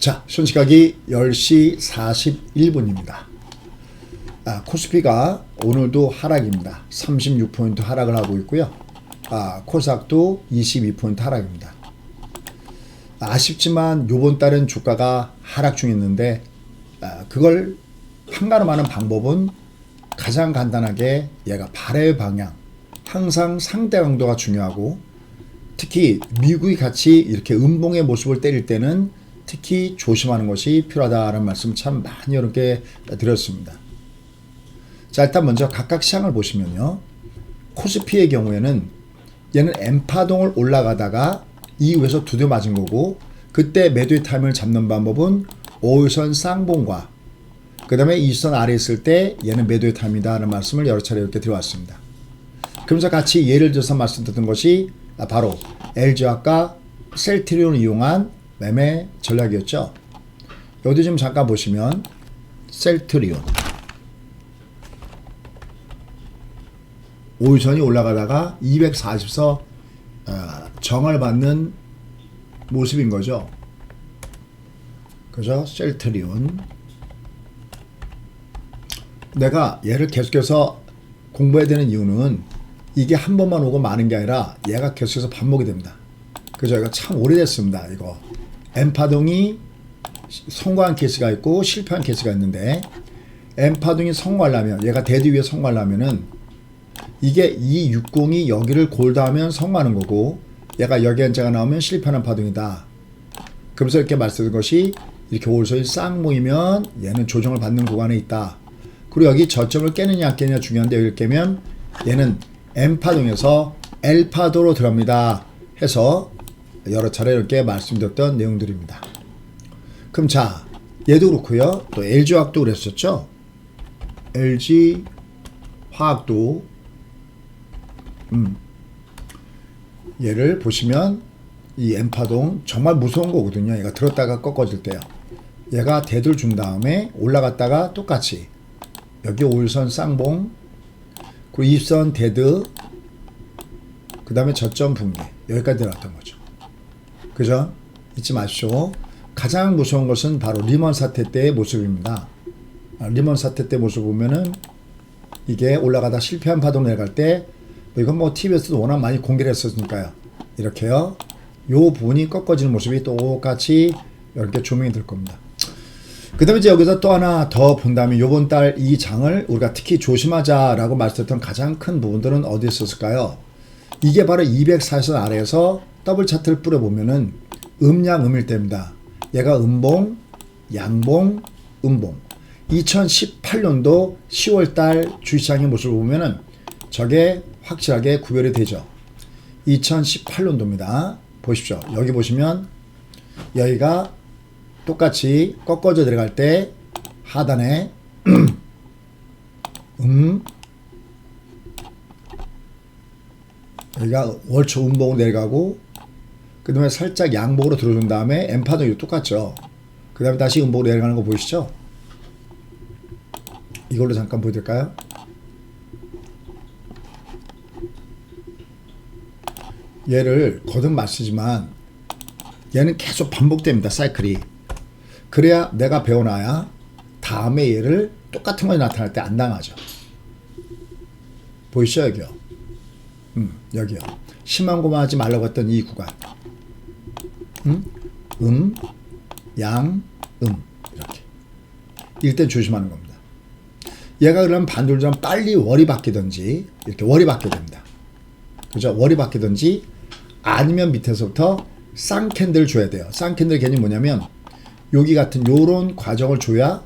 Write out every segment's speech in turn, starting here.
자, 현 시각이 10시 41분입니다. 아, 코스피가 오늘도 하락입니다. 36포인트 하락을 하고 있고요. 아, 코스닥도 22포인트 하락입니다. 아쉽지만 요번 달은 주가가 하락 중이었는데 아, 그걸 판가름하는 방법은 가장 간단하게 얘가 발의 방향 항상 상대 강도가 중요하고 특히 미국이 같이 이렇게 음봉의 모습을 때릴 때는 특히 조심하는 것이 필요하다는 말씀 참 많이 여러분께 드렸습니다. 자 일단 먼저 각각 시장을 보시면요. 코스피의 경우에는 얘는 엠파동을 올라가다가 이후에서 두대 맞은 거고 그때 매도의 타임을 잡는 방법은 5일선 쌍봉과 그 다음에 이선 아래 있을 때 얘는 매도의 타임이다 하는 말씀을 여러 차례 이렇게 드려왔습니다. 그러면서 같이 예를 들어서 말씀드렸던 것이 바로 LG화과 셀트리온을 이용한 매매 전략이었죠. 여기 좀 잠깐 보시면 셀트리온 5일선이 올라가다가 240서 어, 정을 받는 모습인 거죠. 그죠? 셀트리온. 내가 얘를 계속해서 공부해야 되는 이유는 이게 한 번만 오고 마는 게 아니라 얘가 계속해서 반복이 됩니다. 그죠? 이거 참 오래됐습니다. 이거. 엠파동이 성공한 케이스가 있고 실패한 케이스가 있는데 엠파동이 성공하려면 얘가 데드 위에 성공하려면은 이게 이 60이 여기를 골다하면 성공하는 거고 얘가 여기 한자가 나오면 실패하는 파동이다. 그러면서 이렇게 말씀드린 것이 이렇게 올소이 싹 모이면 얘는 조정을 받는 구간에 있다. 그리고 여기 저점을 깨느냐 안 깨느냐 중요한데 여기를 깨면 얘는 M파동에서 L파도로 들어갑니다. 해서 여러 차례 이렇게 말씀드렸던 내용들입니다. 그럼 자, 얘도 그렇고요. 또 LG화학도 그랬었죠. LG 화학도 음. 얘를 보시면 이 M파동 정말 무서운 거거든요. 얘가 들었다가 꺾어질 때요. 얘가 대들 준 다음에 올라갔다가 똑같이 여기 5일선 쌍봉 그리고 2선 데드 그 다음에 저점 붕괴 여기까지 내려왔던 거죠. 그죠? 잊지 마십시오. 가장 무서운 것은 바로 리먼 사태 때의 모습입니다. 아, 리먼 사태 때 모습 보면은 이게 올라가다 실패한 파동 내려갈 때뭐 이건 뭐 TV에서도 워낙 많이 공개를 했었으니까요. 이렇게요. 요 부분이 꺾어지는 모습이 똑같이 이렇게 조명이 될 겁니다. 그 다음에 이제 여기서 또 하나 더 본다면 요번 달 이 장을 우리가 특히 조심하자라고 말씀드렸던 가장 큰 부분들은 어디 있었을까요? 이게 바로 240선 아래에서 더블 차트를 뿌려보면은 음양 음일 때입니다. 얘가 음봉, 양봉, 음봉. 2018년도 10월 달 주시장의 모습을 보면은 저게 확실하게 구별이 되죠. 2018년도입니다. 보십시오. 여기 보시면 여기가 똑같이 꺾어져 들어갈 때 하단에 음 여기가 월초 음봉으로 내려가고 그 다음에 살짝 양복으로 들어준 다음에 엠파도 똑같죠. 그 다음에 다시 음봉으로 내려가는 거 보이시죠? 이걸로 잠깐 보여드릴까요? 얘를 거듭 마시지만 얘는 계속 반복됩니다. 사이클이. 그래야 내가 배워놔야 다음에 얘를 똑같은 것이 나타날 때 안 당하죠. 보이시죠 여기요. 음, 여기요. 심한 고만 하지 말라고 했던 이 구간. 음, 음, 양, 음 이렇게. 일단 조심하는 겁니다. 얘가 그러면 반돌점 빨리 월이 바뀌든지 이렇게 월이 바뀌게 됩니다. 그죠? 월이 바뀌든지 아니면 밑에서부터 쌍캔들 줘야 돼요. 쌍캔들 개념이 뭐냐면 여기 같은 요런 과정을 줘야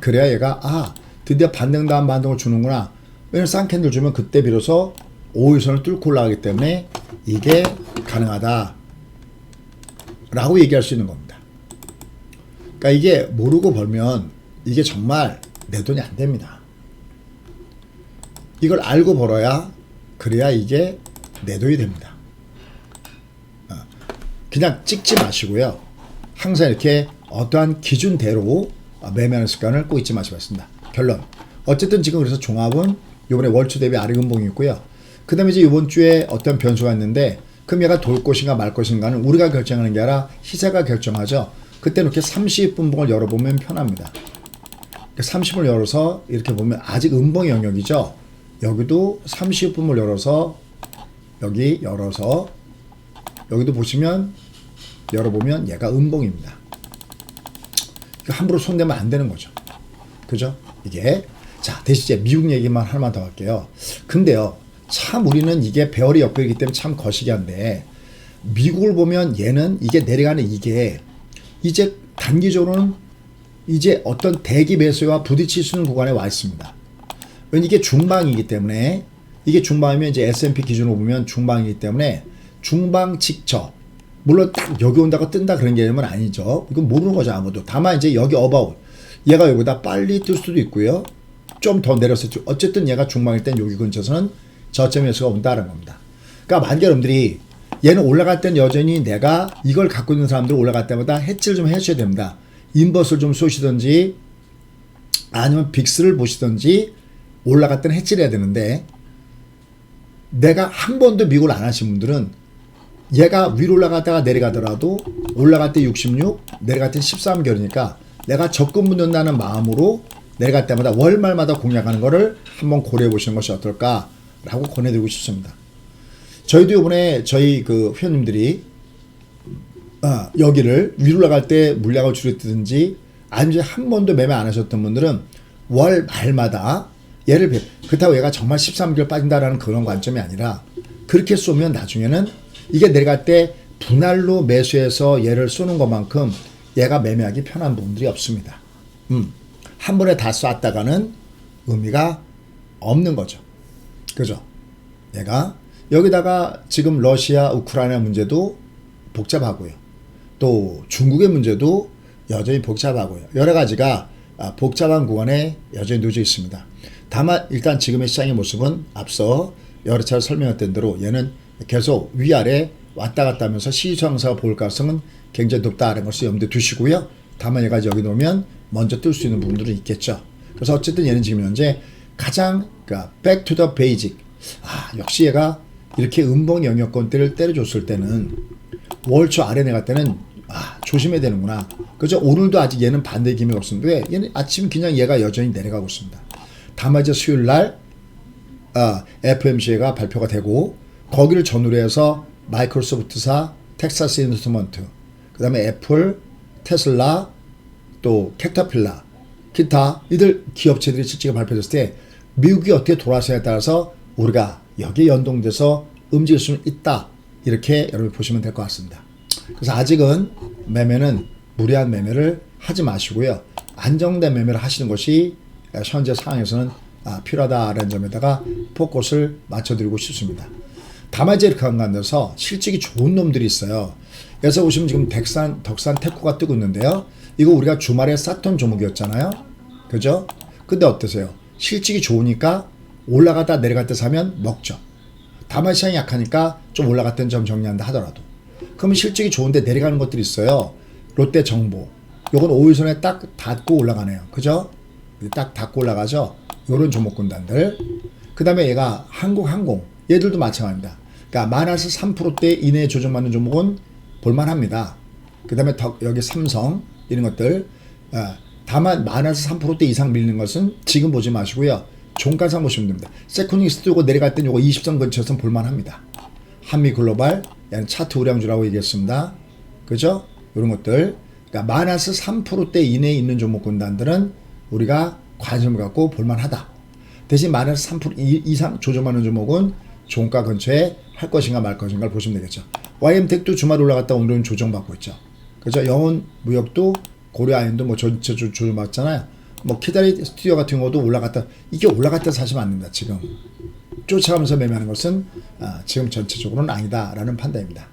그래야 얘가 아 드디어 반등 다음 반등을 주는구나. 왜냐면 쌍캔들 주면 그때 비로소 5일선을 뚫고 올라가기 때문에 이게 가능하다. 라고 얘기할 수 있는 겁니다. 그러니까 이게 모르고 벌면 이게 정말 내 돈이 안 됩니다. 이걸 알고 벌어야 그래야 이게 내 돈이 됩니다. 어, 그냥 찍지 마시고요. 항상 이렇게 어떠한 기준대로 매매하는 습관을 꼭 잊지 마시고 있습니다. 결론. 어쨌든 지금 그래서 종합은 이번에 월초 대비 아래근봉이 있고요. 그 다음에 이제 이번 주에 어떤 변수가 있는데 얘가 돌 것인가 말 것인가는 우리가 결정하는 게 아니라 시세가 결정하죠. 그때 이렇게 30분봉을 열어보면 편합니다. 30분을 열어서 이렇게 보면 아직 음봉 영역이죠. 여기도 30분을 열어서 여기 열어서 여기도 보시면 열어보면 얘가 음봉입니다. 함부로 손대면 안 되는 거죠. 그죠? 이게 자 대신 이제 미국 얘기만 하나만 더 할게요. 근데요 참 우리는 이게 배열이 엮여있기 때문에 참 거시기한데 미국을 보면 얘는 이게 내려가는 이게 이제 단기적으로는 이제 어떤 대기 매수와 부딪힐 수 있는 구간에 와 있습니다. 왜냐 이게 중방이기 때문에 이게 중방이면 이제 S&P 기준으로 보면 중방이기 때문에 중방 직접 물론 딱 여기 온다고 뜬다 그런 개념은 아니죠. 이건 모르는 거죠 아무도. 다만 이제 여기 어바웃 얘가 여기다 빨리 뜰 수도 있고요. 좀 더 내렸을 수 어쨌든 얘가 중방일 땐 여기 근처에서는 저점 매수가 온다는 겁니다. 그러니까 여러분들이 얘는 올라갈 땐 여전히 내가 이걸 갖고 있는 사람들 올라갈 때마다 해치를 좀 해주셔야 됩니다. 인버스를 좀 쏘시든지 아니면 빅스를 보시든지 올라갈 때는 해치를 해야 되는데 내가 한 번도 미국을 안 하신 분들은 얘가 위로 올라갔다가 내려가더라도 올라갈 때 66, 내려갈 때 13개월이니까 내가 적금 묻는다는 마음으로 내려갈 때마다 월말마다 공략하는 거를 한번 고려해 보시는 것이 어떨까 라고 권해드리고 싶습니다. 저희도 이번에 저희 그 회원님들이 아, 여기를 위로 올라갈 때 물량을 줄였든지 아니면 한 번도 매매 안 하셨던 분들은 월 말마다 얘를 배- 그렇다고 얘가 정말 13개월 빠진다라는 그런 관점이 아니라 그렇게 쏘면 나중에는 이게 내려갈 때 분할로 매수해서 얘를 쏘는 것만큼 얘가 매매하기 편한 부분들이 없습니다. 음, 한 번에 다 쐈다가는 의미가 없는 거죠. 그죠? 얘가 여기다가 지금 러시아 우크라이나 문제도 복잡하고요. 또 중국의 문제도 여전히 복잡하고요. 여러 가지가 아, 복잡한 구간에 여전히 놓여 있습니다. 다만 일단 지금의 시장의 모습은 앞서 여러 차례 설명했던 대로 얘는 계속 위아래 왔다 갔다 하면서 시장사가 볼 가능성은 굉장히 높다는 것을 염두에 두시고요. 다만 얘가 여기 놓으면 먼저 뜰 수 있는 부분들은 있겠죠. 그래서 어쨌든 얘는 지금 현재 가장 그러니까 back to the basic. 아, 역시 얘가 이렇게 음봉 영역권대를 때려줬을 때는 월초 아래 내갈 때는 아 조심해야 되는구나. 그죠? 오늘도 아직 얘는 반대 기미 없었는데 얘는 아침 그냥 얘가 여전히 내려가고 있습니다. 다만 이제 수요일 날 아, FMC가 발표가 되고 거기를 전후로 해서 마이크로소프트사, 텍사스 인스트루먼트, 그 다음에 애플, 테슬라, 또 캐터필라, 기타 이들 기업체들이 실적이 발표됐을 때 미국이 어떻게 돌아서냐에 따라서 우리가 여기에 연동돼서 움직일 수는 있다. 이렇게 여러분 보시면 될 것 같습니다. 그래서 아직은 매매는 무리한 매매를 하지 마시고요. 안정된 매매를 하시는 것이 현재 상황에서는 아, 필요하다라는 점에다가 포커스를 맞춰드리고 싶습니다. 다만 이제 이렇게 한간돼서 실적이 좋은 놈들이 있어요. 그래서 보시면 지금 덱산, 덕산 테코가 뜨고 있는데요. 이거 우리가 주말에 쌌던 종목이었잖아요. 그죠? 근데 어떠세요? 실적이 좋으니까 올라가다 내려갈 때 사면 먹죠. 다만 시장이 약하니까 좀 올라갔던 점 정리한다 하더라도. 그러면 실적이 좋은데 내려가는 것들이 있어요. 롯데 정보. 요건 5일선에 딱 닫고 올라가네요. 그죠? 딱 닫고 올라가죠. 요런 종목군단들. 그 다음에 얘가 한국항공. 얘들도 마찬가지입니다. 그러니까 마이너스 3%대 이내에 조정받는 종목은 볼만합니다. 그 다음에 여기 삼성 이런 것들. 아, 다만 마이너스 3%대 이상 밀리는 것은 지금 보지 마시고요. 종가상 보시면 됩니다. 세코닉스 뜨고 내려갈 땐 요거 20선 근처에서 볼만합니다. 한미 글로벌, 차트 우량주라고 얘기했습니다. 그죠? 이런 것들. 그러니까 마이너스 3%대 이내에 있는 종목 군단들은 우리가 관심을 갖고 볼만하다. 대신 마이너스 3% 이- 이상 조정하는 종목은 종가 근처에 할 것인가 말 것인가를 보시면 되겠죠. YM텍도 주말 올라갔다 오늘은 조정받고 있죠. 그죠? 영혼 무역도 고려 아연도 뭐 전체 조- 조정받잖아요. 뭐 키다리 스튜디오 같은 것도 올라갔다 이게 올라갔다 안 됩니다. 지금 쫓아가면서 매매하는 것은 아, 지금 전체적으로는 아니다라는 판단입니다.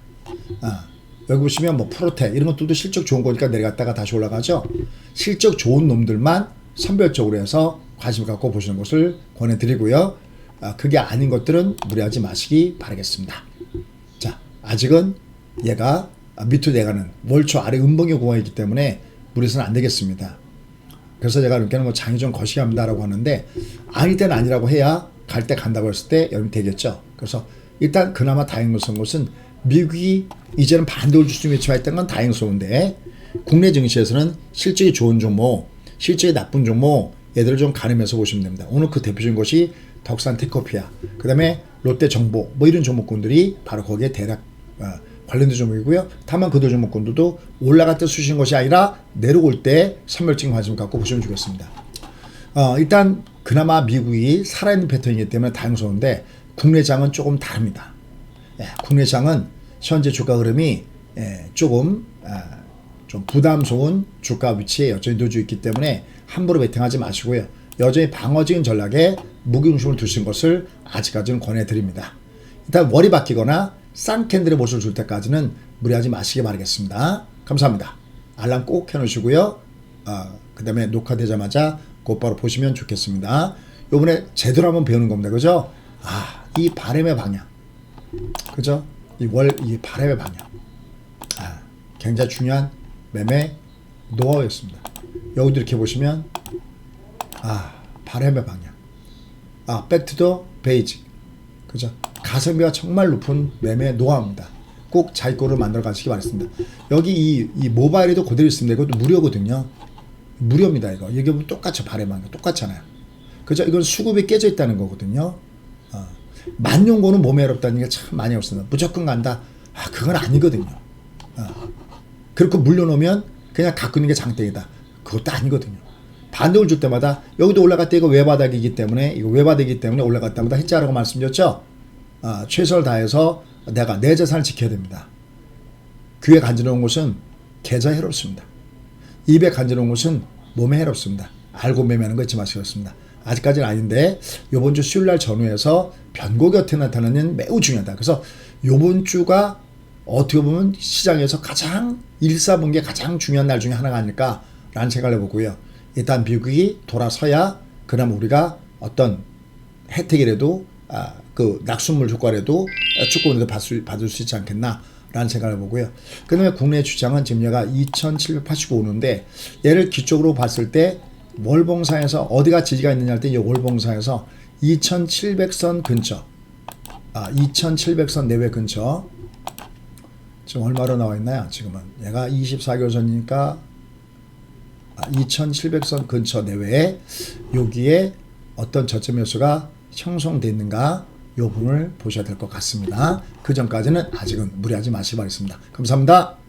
아, 여기 보시면 뭐 프로텍 이런 것들도 실적 좋은 거니까 내려갔다가 다시 올라가죠. 실적 좋은 놈들만 선별적으로 해서 관심 갖고 보시는 것을 권해드리고요. 아, 그게 아닌 것들은 무리하지 마시기 바라겠습니다. 자, 아직은 얘가 밑으로 내가는 월초 아래 음봉의 공항이기 때문에 무리해서는 안 되겠습니다. 그래서 제가 이렇게는 뭐 장이 좀 거시기 합니다라고 하는데 아닐 때는 아니라고 해야 갈 때 간다고 했을 때 여러분 되겠죠. 그래서 일단 그나마 다행스러운 것은 미국이 이제는 반도를 주춤 외치했던 건 다행스러운데 국내 증시에서는 실적이 좋은 종목, 실적이 나쁜 종목 얘들을 좀 가늠해서 보시면 됩니다. 오늘 그 대표적인 것이 덕산 테커피아, 그 다음에 롯데 정보 뭐 이런 종목군들이 바로 거기에 대략 어, 관련된 종목이고요. 다만 그들 종목군들도 올라갈 때 수신 것이 아니라 내려올 때 선별적인 관심 갖고 보시면 좋겠습니다. 어, 일단 그나마 미국이 살아있는 패턴이기 때문에 다행스러운데 국내장은 조금 다릅니다. 예, 국내장은 현재 주가 흐름이 예, 조금 아, 좀 부담스러운 주가 위치에 여전히 놓여 있기 때문에 함부로 베팅하지 마시고요. 여전히 방어적인 전략에 무게중심을 두신 것을 아직까지는 권해드립니다. 일단 월이 바뀌거나 싼 캔들의 모습을 줄 때까지는 무리하지 마시기 바라겠습니다. 감사합니다. 알람 꼭 해놓으시고요. 어, 그 다음에 녹화되자마자 곧바로 보시면 좋겠습니다. 요번에 제대로 한번 배우는 겁니다. 그죠? 아, 이 바람의 방향. 그죠? 이 월, 이 바람의 방향. 아, 굉장히 중요한 매매 노하우였습니다. 여기도 이렇게 보시면, 아, 바람의 방향. 아, 백투더 베이직. 그죠? 가성비가 정말 높은 매매 노하우입니다. 꼭 자기 거를 만들어 가시기 바랍니다. 여기 이, 이 모바일에도 그대로 있습니다. 이것도 무료거든요. 무료입니다, 이거. 이게 뭐 똑같죠, 거. 똑같잖아요. 그죠? 이건 수급이 깨져 있다는 거거든요. 어. 만용고는 몸에 어렵다는 게 참 많이 없습니다. 무조건 간다. 아, 그건 아니거든요. 어. 그렇게 물려놓으면 그냥 있는 게 장땡이다. 그것도 아니거든요. 반등을 줄 때마다 여기도 올라갈 때 이거 외바닥이기 때문에 이거 외바닥이기 때문에 올라갈 때마다 했자라고 말씀드렸죠. 아, 최선을 다해서 내가 내 재산을 지켜야 됩니다. 귀에 간지러운 곳은 계좌에 해롭습니다. 입에 간지러운 곳은 몸에 해롭습니다. 알고 매매하는 거 잊지 마시겠습니다. 아직까지는 아닌데 요번 주 수요일 날 전후에서 변고 곁에 나타나는 매우 중요하다. 그래서 요번 주가 어떻게 보면 시장에서 가장 일사분기에 가장 중요한 날 중에 하나가 아닐까라는 생각을 해보고요. 일단 미국이 돌아서야 그나마 우리가 어떤 혜택이라도 아, 그 낙수물 효과라도 축구원에서 받을, 수- 받을 수 있지 않겠나 라는 생각을 해보고요. 그 다음에 국내 주장은 지금 얘가 2,785 오는데 얘를 기적으로 봤을 때 월봉상에서 어디가 지지가 있느냐 할 때 이 월봉상에서 2,700선 근처 아 2,700선 내외 근처 지금 얼마로 나와 있나요? 지금은 얘가 24개월 전이니까 아, 2,700선 근처 내외에 여기에 어떤 저점 요소가 형성돼 있는가 요 부분을 보셔야 될 것 같습니다. 그 전까지는 아직은 무리하지 마시기 바랍니다. 감사합니다.